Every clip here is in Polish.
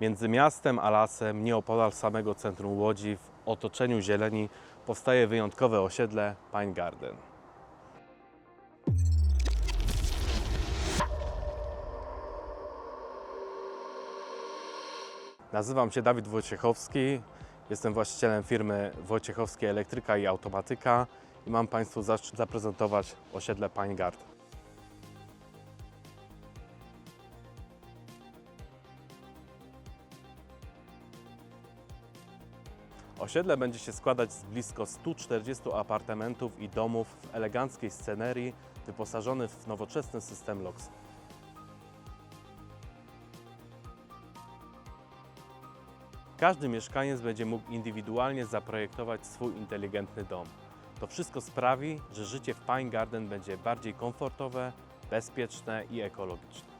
Między miastem a lasem, nieopodal samego centrum Łodzi, w otoczeniu zieleni, powstaje wyjątkowe osiedle Pine Garden. Nazywam się Dawid Wojciechowski, jestem właścicielem firmy Wojciechowski Elektryka i Automatyka i mam Państwu zaszczyt zaprezentować osiedle Pine Garden. Osiedle będzie się składać z blisko 140 apartamentów i domów w eleganckiej scenerii, wyposażonych w nowoczesny system LOX. Każdy mieszkaniec będzie mógł indywidualnie zaprojektować swój inteligentny dom. To wszystko sprawi, że życie w Pine Garden będzie bardziej komfortowe, bezpieczne i ekologiczne.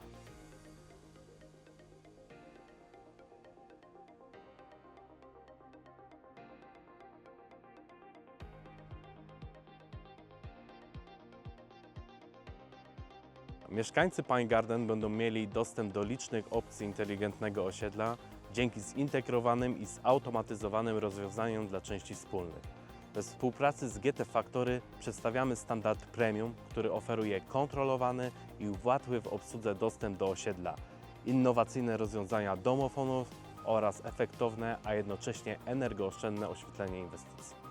Mieszkańcy Pine Garden będą mieli dostęp do licznych opcji inteligentnego osiedla dzięki zintegrowanym i zautomatyzowanym rozwiązaniom dla części wspólnych. We współpracy z GT Factory przedstawiamy standard premium, który oferuje kontrolowany i łatwy w obsłudze dostęp do osiedla, innowacyjne rozwiązania domofonów oraz efektowne, a jednocześnie energooszczędne oświetlenie inwestycji.